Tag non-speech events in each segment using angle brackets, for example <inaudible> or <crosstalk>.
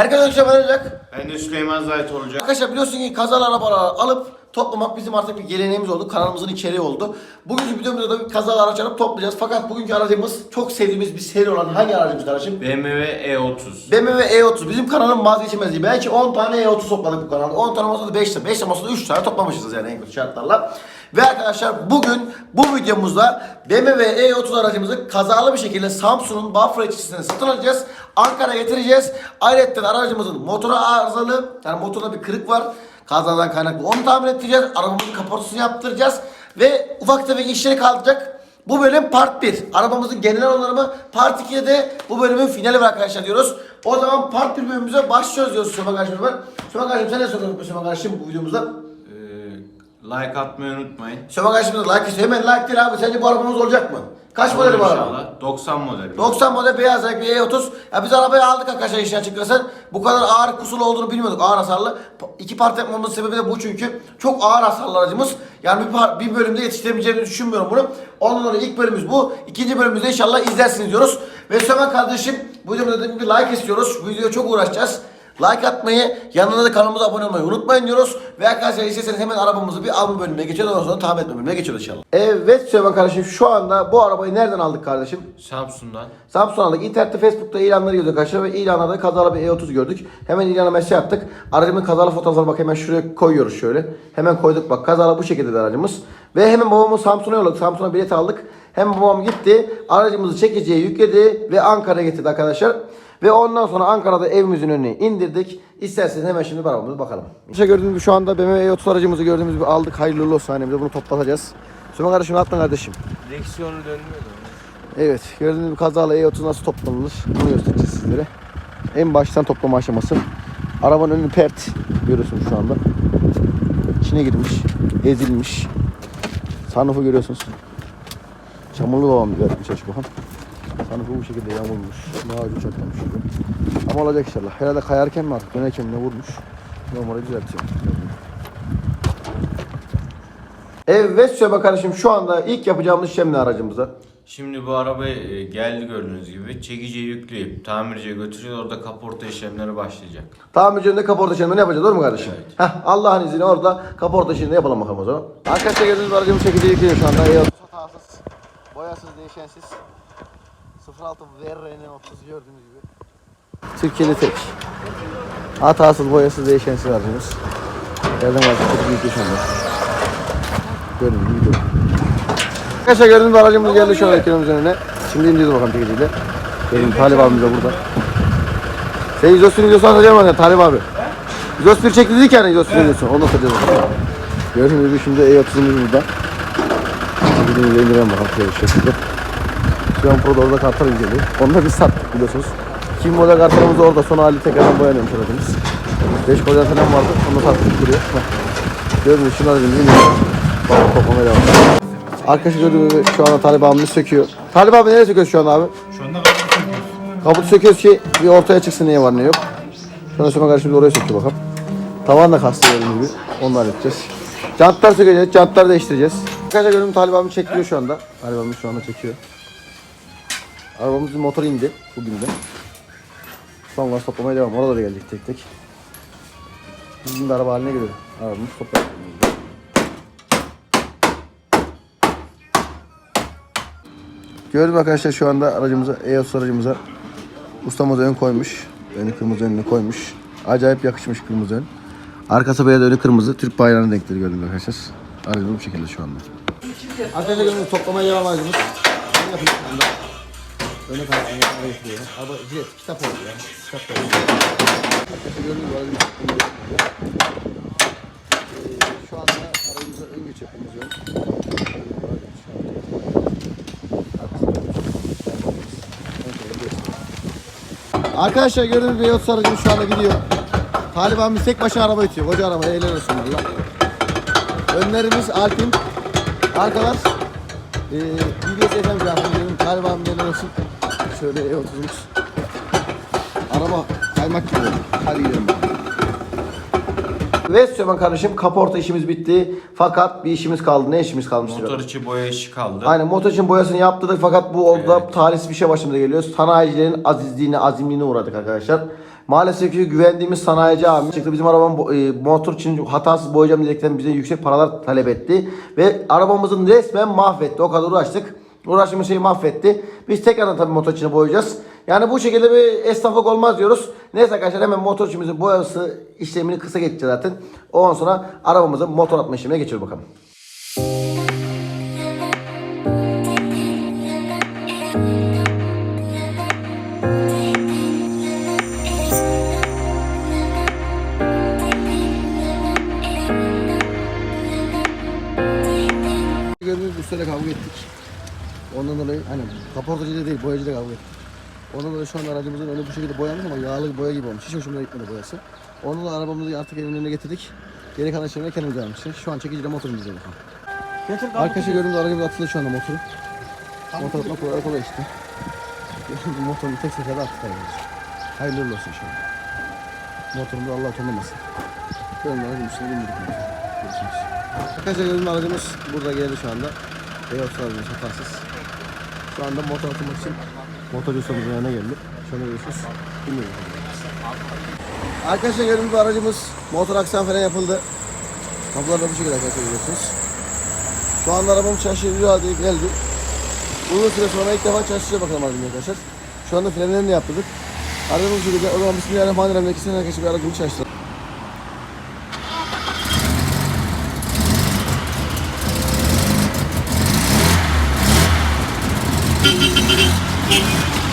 Herkese akşam olacak. Ben de Süleyman Zahit olacak. Arkadaşlar biliyorsun ki kazalı arabaları alıp toplamak bizim artık bir geleneğimiz oldu. Kanalımızın içeriği oldu. Bugünkü videomuzda da bir kazalı araç alıp toplayacağız. Fakat bugünkü aracımız çok sevdiğimiz bir seri olan hangi aracımız kardeşim? BMW E30. BMW E30 bizim kanalın vazgeçilmezliği. Belki 10 tane E30 topladık bu kanalda. 10 tane masada 5 tane. 5 tane masada 3 tane toplamışız yani en kötü şartlarla. Ve arkadaşlar bugün bu videomuzda BMW E30 aracımızı kazalı bir şekilde Samsun'un Bafra ilçesinden satın alacağız. Ankara'ya getireceğiz. Ayrıca aracımızın motoru arızalı. Yani motorda bir kırık var. Kazadan kaynaklı. Onu tamir ettireceğiz. Arabamızın kaportasını yaptıracağız. Ve ufak tefek işleri kalacak. Bu bölüm part 1. Arabamızın genel onarımı. Part 2'de de bu bölümün finali var arkadaşlar diyoruz. O zaman part 1 bölümümüze başlıyoruz diyoruz Süleyman kardeşim. Süleyman kardeşim sen ne soruyorsun Süleyman kardeşim bu videomuzda? Ee, like atmayı unutmayın. Süleyman kardeşim de like istiyor. Hemen like değil abi. Sence bu arabamız olacak mı? Kaç modeli bu araba? İnşallah. 90 model. 90 model beyaz renk bir E30. Ya biz arabayı aldık arkadaşlar işin açıkçası. Bu kadar ağır kusur olduğunu bilmiyorduk. Ağır hasarlı. Pa- İki part yapmamızın sebebi de bu çünkü. Çok ağır hasarlı aracımız. Yani bir, par- bir bölümde yetiştiremeyeceğimizi düşünmüyorum bunu. Ondan dolayı ilk bölümümüz bu. İkinci bölümümüzde inşallah izlersiniz diyoruz. Ve Süleyman kardeşim bu videomda dediğim gibi like istiyoruz. Bu videoya çok uğraşacağız. Like atmayı, yanına da kanalımıza abone olmayı unutmayın diyoruz. Ve arkadaşlar isterseniz hemen arabamızı bir alma bölümüne geçelim. Ondan sonra tahmin etme bölümüne geçiyoruz inşallah. Evet Süleyman kardeşim şu anda bu arabayı nereden aldık kardeşim? Samsun'dan. Samsun aldık. İnternette, Facebook'ta ilanları yazıyor arkadaşlar ve ilanlarda kazalı bir E30 gördük. Hemen ilana mesaj attık. Aracımın kazalı fotoğrafları bak hemen şuraya koyuyoruz şöyle. Hemen koyduk bak kazalı bu şekilde de aracımız. Ve hemen babamı Samsun'a yolladık. Samsun'a bilet aldık. Hemen babam gitti. Aracımızı çekiciye yükledi ve Ankara'ya getirdi arkadaşlar. Ve ondan sonra Ankara'da evimizin önüne indirdik. İsterseniz hemen şimdi arabamıza bakalım. İşte gördüğünüz gibi şu anda BMW E30 aracımızı gördüğümüz gibi aldık. Hayırlı olsun hanemize bunu toplatacağız. Süleyman kardeşim atma kardeşim. Direksiyonu dönmüyor Evet, gördüğünüz gibi kazalı E30 nasıl toplanılır bunu göstereceğiz sizlere. En baştan toplama aşaması. Arabanın önü pert görüyorsunuz şu anda. İçine girmiş, ezilmiş. Sunroof'u görüyorsunuz. Çamurlu babam vermiş açık Sunroof'u bu şekilde yamulmuş. Macun çatlamış. Ama olacak inşallah. Herhalde kayarken mi artık dönerken ne vurmuş. Normali düzeltiyor. Evet Söbe kardeşim şu anda ilk yapacağımız işlem ne aracımıza? Şimdi bu araba e, geldi gördüğünüz gibi. Çekiciye yükleyip tamirciye götüreceğiz. Orada kaporta işlemleri başlayacak. Tamircinin kaporta işlemini yapacağız doğru mu kardeşim? Evet. Heh, Allah'ın izniyle orada kaporta işini yapalım bakalım o zaman. Arkadaşlar gördüğünüz gibi aracımız çekiciye yüklüyor şu anda. Hatasız, boyasız, değişensiz. 06 VRN 30 gördüğünüz gibi. Türkiye'de tek. Hatasız, boyasız, değişensiz aracımız. Var çekiciye yüklüyor şu anda. Gördüğünüz gibi gidiyor. Arkadaşlar gördüğünüz aracımız geldi şu an ekranımızın önüne. Şimdi ineceğiz bakalım çekiciyle. Benim Talip abimiz de burada. Sen izosunu izosunu atacağım bana Talip abi. İzos bir çekti dedik yani izosunu izosunu. Onu atacağız. Gördüğünüz gibi şimdi E30'umuz burada. Çekicimizi indirelim bakalım şöyle şekilde. An Pro'da orada kartal inceliyor. Onu da biz sattık biliyorsunuz. Kim model kartalımız orada son hali tekrardan boyanıyormuş aracımız. 5 model falan vardı. Onu da sattık duruyor. Gibi şimdi aracımızı indiriyoruz. Bakalım toplamaya devam. Arkadaşlar gördüğünüz gibi şu anda Talip abimiz söküyor. Talip abi nereye söküyoruz şu anda abi? Şu anda kapı söküyoruz. Kaput söküyoruz ki bir ortaya çıksın neye var ne yok. Şu anda Süleyman kardeşimiz oraya söktü bakalım. Tavan da kastı gördüğünüz gibi. Onu da halledeceğiz. Jantlar sökeceğiz, jantlar değiştireceğiz. Arkadaşlar gördüğünüz Talip abimiz çekiyor şu anda. Talip şu anda çekiyor. Arabamızın motoru indi bugün de. Son gaz toplamaya devam. Orada da gelecek tek tek. Bizim de araba haline geliyor. Arabamız toplar. Gördüm arkadaşlar şu anda aracımıza, EOS aracımıza ustamız ön koymuş. Önü kırmızı önünü koymuş. Acayip yakışmış kırmızı ön. Arkası beyaz önü kırmızı. Türk bayrağının renkleri gördüm arkadaşlar. Aracımız bu şekilde şu anda. Arkadaşlar toplamaya devam aracımız. Öne araba getiriyor. Araba cilet, kitap oldu ya. Kitap da oldu. Ee, Şu anda aracımıza ön güç yapımız yok. Arkadaşlar gördüğünüz gibi Yot aracımız şu anda gidiyor. Talip abimiz tek başına araba itiyor. Koca araba eğlen olsun valla. Önlerimiz Alpin. Arkalar e, BBS FM cihazını Talip abim eğlen olsun. Şöyle E30'umuz. Araba kaymak gibi oldu. Hadi gidelim bakalım. Ve Süleyman kardeşim kaporta işimiz bitti. Fakat bir işimiz kaldı. Ne işimiz kalmış? Motor içi boya işi kaldı. Aynen motor için boyasını yaptırdık fakat bu oldu Evet. talihsiz bir şey başımıza geliyor. Sanayicilerin azizliğine, azimliğine uğradık arkadaşlar. Maalesef ki güvendiğimiz sanayici abi çıktı bizim arabanın bo- e, motor için hatasız boyayacağım diyerekten bize yüksek paralar talep etti. Ve arabamızın resmen mahvetti. O kadar uğraştık. Uğraştığımız şeyi mahvetti. Biz tekrardan tabii motor içini boyayacağız. Yani bu şekilde bir esnaflık olmaz diyoruz. Neyse arkadaşlar hemen motor içimizin boyası işlemini kısa geçeceğiz zaten. Ondan sonra arabamızın motor atma işlemine geçiyor bakalım. Gördüğünüz ustayla kavga ettik. Ondan dolayı hani kaportacıyla değil boyacıyla kavga ettik. Ondan dolayı şu anda aracımızın önü bu şekilde boyanmış ama yağlı boya gibi olmuş. Hiç hoşuma gitmedi boyası. Ondan dolayı arabamızı artık evin önüne getirdik. Geri kalan işlemine kendimiz yapmışız. Şu an çekiciyle motorumuzu izleyelim. Arkadaşlar gördüğünüz aracımız atıldı şu anda motoru. Motor atmak kolay kolay işte. Motorunu tek seferde attık arabamızı. Hayırlı uğurlu olsun inşallah. Motorumuzu Allah tonlamasın. Gördüğünüz aracın üstüne bindirdik. Görüşürüz. Arkadaşlar gördüğünüz aracımız burada geldi şu anda. Beyaz aracımız hatasız. Şu anda motor atmak için motor ustamızın yanına geldi. Şöyle görüyorsunuz. Bilmiyorum. Arkadaşlar gördüğünüz aracımız motor aksan falan yapıldı. Kapılar da bu şekilde arkadaşlar görüyorsunuz. Şu anda arabam çalışıyor halde geldi. Uzun süre sonra ilk defa çalışacak bakalım arkadaşlar. Şu anda frenlerini de yaptırdık. Aracımız bu şekilde. O zaman Bismillahirrahmanirrahim. İkisini arkadaşlar bir aracımı çalıştıralım. Ready? Ready?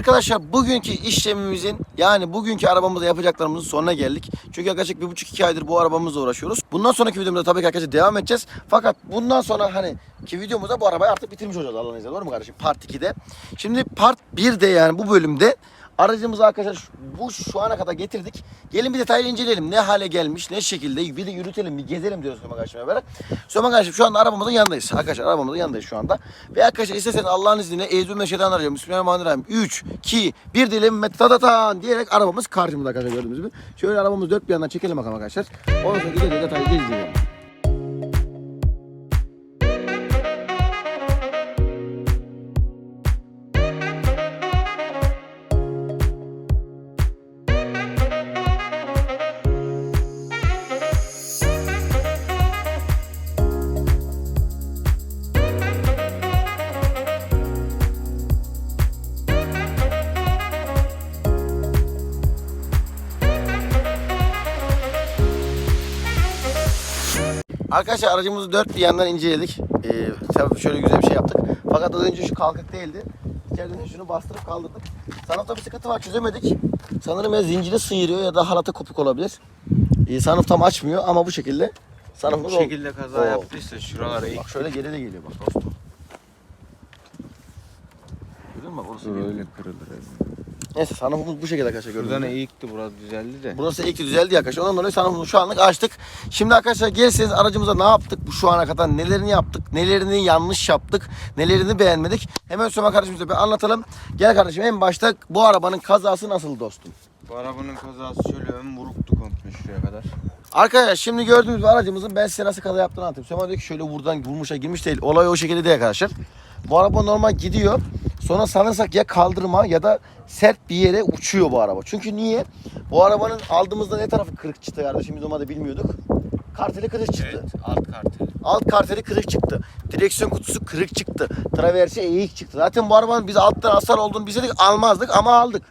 Arkadaşlar bugünkü işlemimizin yani bugünkü arabamızda yapacaklarımızın sonuna geldik. Çünkü yaklaşık bir buçuk iki aydır bu arabamızla uğraşıyoruz. Bundan sonraki videomuzda tabii ki arkadaşlar devam edeceğiz. Fakat bundan sonra hani ki videomuzda bu arabayı artık bitirmiş olacağız Allah'ın izniyle. Doğru mu kardeşim? Part 2'de. Şimdi part 1'de yani bu bölümde aracımızı arkadaşlar bu şu ana kadar getirdik. Gelin bir detaylı inceleyelim. Ne hale gelmiş, ne şekilde bir de yürütelim, bir gezelim diyoruz Süleyman kardeşimle beraber. Süleyman kardeşim şu anda arabamızın yanındayız. Arkadaşlar arabamızın yanındayız şu anda. Ve arkadaşlar isterseniz Allah'ın izniyle Eyyüzü Meşe'den arayacağım. Bismillahirrahmanirrahim. 3, 2, 1 diyelim. Metatatan diyerek arabamız karşımızda arkadaşlar gördüğünüz gibi. Şöyle arabamızı dört bir yandan çekelim bakalım arkadaşlar. Ondan sonra gidelim detaylı gezdirelim. Arkadaşlar aracımızı dört bir yandan inceledik. Ee, şöyle güzel bir şey yaptık. Fakat az önce şu kalkık değildi. İçeriden şunu bastırıp kaldırdık. Sanıfta bir sıkıntı var çözemedik. Sanırım ya zinciri sıyırıyor ya da halata kopuk olabilir. Ee, sanıf tam açmıyor ama bu şekilde. Bu Sanıfımız şekilde kaza Oo. yaptıysa şuralara ilk Bak şöyle geri de geliyor bak dostum. Musun bak orası böyle kırılır. Neyse sanıfımız bu şekilde arkadaşlar gördüğünüz Buradan gibi. eğikti burası düzeldi de. Burası ilk düzeldi arkadaşlar. Ondan dolayı sanırım şu anlık açtık. Şimdi arkadaşlar gelseniz aracımıza ne yaptık bu şu ana kadar nelerini yaptık, nelerini yanlış yaptık, nelerini beğenmedik. Hemen Süleyman kardeşimize bir anlatalım. Gel kardeşim en başta bu arabanın kazası nasıl dostum? Bu arabanın kazası şöyle ön vuruktu komple şuraya kadar. Arkadaşlar şimdi gördüğünüz bu aracımızın ben size nasıl kaza yaptığını anlatayım. Süleyman diyor ki şöyle buradan vurmuşa girmiş değil. Olay o şekilde değil arkadaşlar. Bu araba normal gidiyor. Sonra sanırsak ya kaldırma ya da sert bir yere uçuyor bu araba. Çünkü niye? Bu arabanın aldığımızda ne tarafı kırık çıktı kardeşim biz normalde bilmiyorduk. Karteli kırık çıktı. Evet alt karteli. Alt karteli kırık çıktı. Direksiyon kutusu kırık çıktı. Traversi eğik çıktı. Zaten bu arabanın biz alttan hasar olduğunu bilseydik almazdık ama aldık.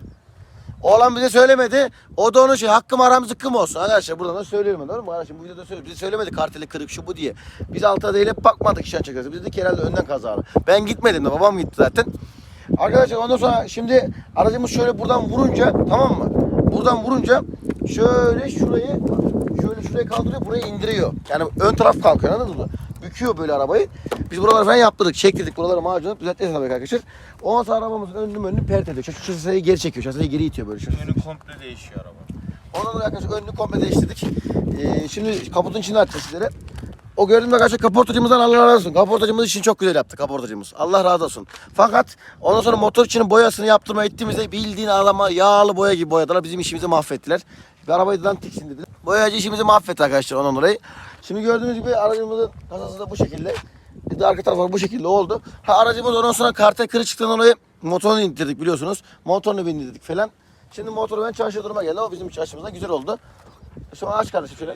Oğlan bize söylemedi. O da onun şey hakkım aram zıkkım olsun. Arkadaşlar buradan da söylüyorum. Doğru mu? Arkadaşlar bu videoda söylüyorum. Bize söylemedi karteli kırık şu bu diye. Biz alta değil hep bakmadık işen çekiyoruz. Biz dedik herhalde önden kazalı. Ben gitmedim de babam gitti zaten. Arkadaşlar ondan sonra şimdi aracımız şöyle buradan vurunca tamam mı? Buradan vurunca şöyle şurayı şöyle şuraya kaldırıyor buraya indiriyor. Yani ön taraf kalkıyor anladınız mı? Büküyor böyle arabayı. Biz buraları falan yaptırdık. Çektirdik buraları macunladık. Düzelteceğiz tabii arkadaşlar. Ondan sonra arabamızın önünü önünü pert ediyor. Şu şaseyi geri çekiyor. Şaseyi geri itiyor böyle. Şaseyi. Önü komple değişiyor araba. Ondan dolayı arkadaşlar önünü komple değiştirdik. Ee, şimdi kaputun içini açacağız sizlere. O gördüğüm arkadaşlar kaportacımızdan Allah razı olsun. Kaportacımız için çok güzel yaptı kaportacımız. Allah razı olsun. Fakat ondan sonra motor içinin boyasını yaptırma ettiğimizde bildiğin adama yağlı boya gibi boyadılar. Bizim işimizi mahvettiler. Bir arabayı da tiksin dediler. Boyacı işimizi mahvetti arkadaşlar ondan dolayı. Şimdi gördüğünüz gibi aracımızın kasası da bu şekilde. Bir de arka tarafı bu şekilde oldu. Ha aracımız ondan sonra kartel kırık çıktığından dolayı motorunu indirdik biliyorsunuz. Motorunu bindirdik falan. Şimdi motoru ben çalışır duruma geldi. O bizim çalışmamızda güzel oldu. An aç kardeşim şöyle.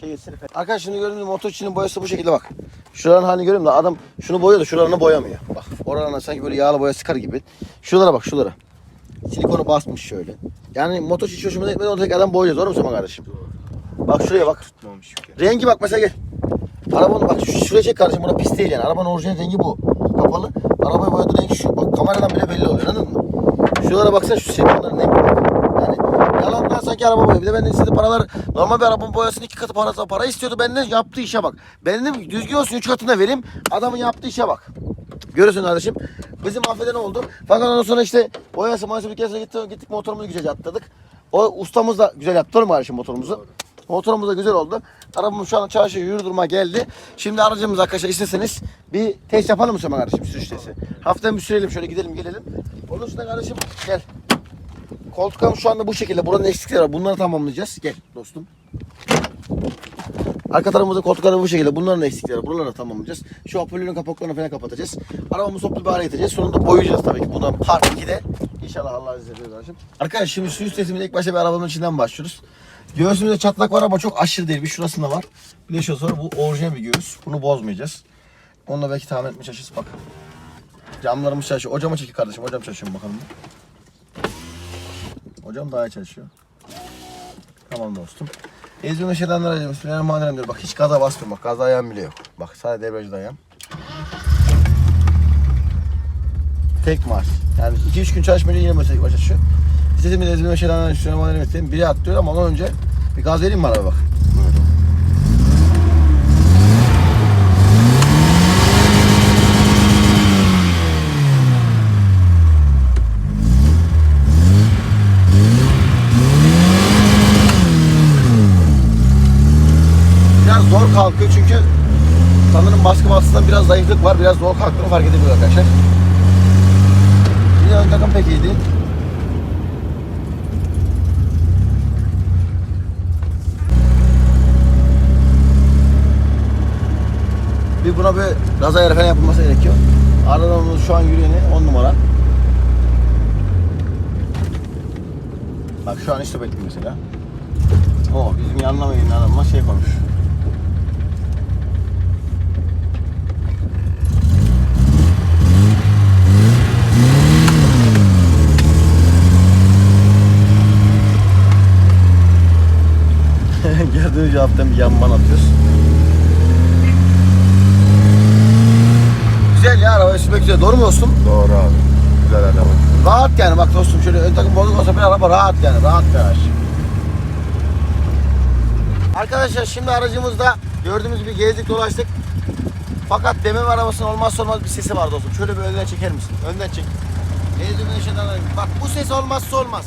Şey. Arkadaşlar şimdi gördüğünüz motor içinin boyası bu şekilde bak. Şuranın halini görüyorum da adam şunu boyuyor da şuralarını boyamıyor. Bak oralarına sanki böyle yağlı boya sıkar gibi. Şuralara bak şuralara. Silikonu basmış şöyle. Yani motor hiç hoşuma gitmedi onu tek adam boyayacağız. Doğru mu Sema kardeşim? Bak şuraya bak. Tutmamış kere. Rengi bak mesela gel. Arabanın bak şu- şuraya çek kardeşim buna pis değil yani. Arabanın orijinal rengi bu. Kapalı. Arabayı boyadığı renk şu. Bak kameradan bile belli oluyor anladın mı? Şuralara baksana şu silikonların rengi bak. Yani yalandan sanki araba boyuyor. Bir de benden istediği paralar normal bir arabanın boyasının iki katı parası para istiyordu. Benden yaptığı işe bak. Ben dedim düzgün olsun üç katına vereyim. Adamın yaptığı işe bak. Görüyorsun kardeşim. Bizim affeden oldu. Fakat ondan sonra işte boyası boyası bir kez gittik, gittik motorumuzu güzelce atladık. O ustamız da güzel yaptı mu kardeşim motorumuzu? Motorumuz da güzel oldu. Arabamız şu an çalışıyor, yürü duruma geldi. Şimdi aracımız arkadaşlar isteseniz bir test yapalım mı Süleyman kardeşim sürüş testi? Hafiften bir sürelim şöyle gidelim gelelim. Onun üstüne kardeşim gel. Koltuklarım şu anda bu şekilde. Buranın eksikleri var. Bunları tamamlayacağız. Gel dostum. Arka tarafımızda koltukları bu şekilde. Bunların da eksikleri. Buraları da tamamlayacağız. Şu hoparlörün kapaklarını falan kapatacağız. Arabamızı toplu bir hale getireceğiz. Sonunda boyayacağız tabii ki. Bundan part 2'de. İnşallah Allah izin verir kardeşim. Arkadaşlar şimdi sürüş testimize ilk başta bir arabanın içinden başlıyoruz. Göğsümüzde çatlak var ama çok aşırı değil. Bir şurasında var. Bir de şurası. Bu orijinal bir göğüs. Bunu bozmayacağız. Onunla belki tahmin etmeye çalışırız. Bak. Camlarımız çalışıyor. Ocama çekil kardeşim. Ocam çalışıyor bakalım. Hocam daha iyi çalışıyor. Tamam dostum. Ezberin ışıklarından aracım. Bismillahirrahmanirrahim diyor. Bak hiç gaza basmıyorum. Bak gaza ayağım bile yok. Bak sadece debriyajda ayağım. Tek marş. Yani 2-3 gün çalışmayınca yine başa başa çalışıyor. İstediğim bir ezberin ışıklarından Bismillahirrahmanirrahim istedim. Biri atlıyor ama ondan önce bir gaz vereyim mi araba bak. Biraz zor kalkıyor çünkü sanırım baskı bastığından biraz zayıflık var. Biraz zor kalktığını fark edebiliyor arkadaşlar. Yine ön takım pek iyi değil. Bir buna bir gaz ayarı falan yapılması gerekiyor. Arabanın şu an yürüyeni 10 numara. Bak şu an işte bekliyor mesela. O bizim yanlamayın adamla şey konuş. Gördüğünüz cevaptan bir yanman atıyoruz. Güzel ya araba sürmek güzel. Doğru mu dostum? Doğru abi. Güzel araba. Rahat yani bak dostum şöyle ön takım bozuk olsa bir araba rahat yani rahat bir araç. Arkadaşlar şimdi aracımızda gördüğünüz gibi gezdik dolaştık. Fakat BMW arabasının olmazsa olmaz bir sesi var dostum. Şöyle bir önden çeker misin? Önden çek. Gezdiğimde yaşanan Bak bu ses olmazsa olmaz.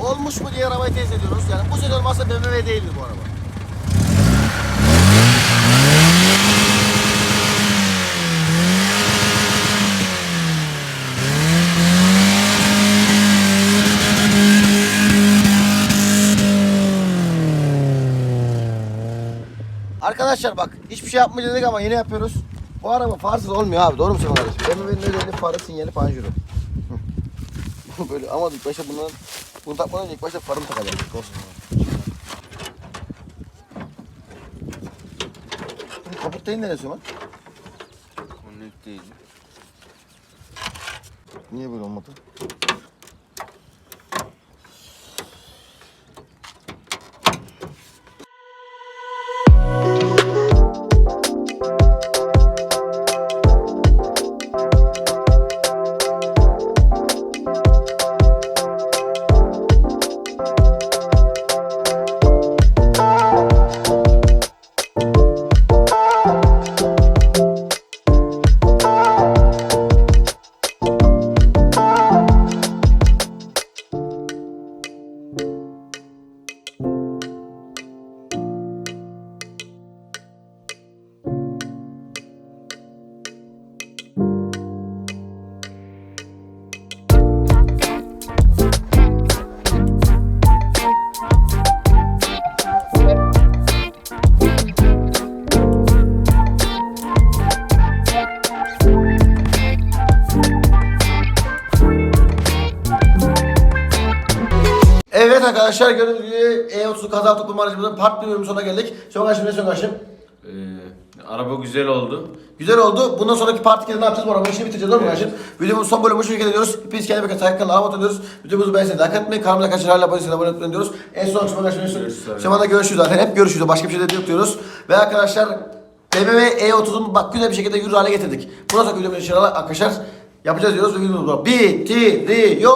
Olmuş mu diye arabayı test ediyoruz. Yani bu ses olmazsa BMW değildir bu araba. Arkadaşlar bak hiçbir şey yapmayacağız dedik ama yine yapıyoruz. Bu araba farsız olmuyor abi doğru mu Süleyman kardeşim? BMW'nin özelliği farı sinyali panjuru. <laughs> Böyle ama ilk başta bunların bunu takmadan önce ilk başta farını takacağız. Dostum. Bu kaput değil neresi Süleyman? Connect değil. Niye böyle olmadı? Arkadaşlar gördüğünüz gibi E30 kaza toplama aracımızın part bir bölümü sonuna geldik. Son karşım ne son karşım? Ee, araba güzel oldu. Güzel oldu. Bundan sonraki part 2'de ne yapacağız? Bu arabanın işini bitireceğiz değil mi kardeşim? Videomuzun son bölümü bu şekilde ediyoruz. Hepiniz kendine bakın. Takip kanalına abone oluyoruz. Videomuzu beğenseniz like atmayı. Kanalımıza kaçır hala abone olmayı abone olmayı diyoruz. En son akşama karşıma Görüşürüz. Şamanda görüşürüz zaten. Hep görüşürüz. Başka bir şey de yok diyoruz. Ve arkadaşlar BMW E30'un bak güzel bir şekilde yürür hale getirdik. Bundan sonraki videomuzda inşallah arkadaşlar yapacağız diyoruz. Ve videomuzu bitiriyoruz.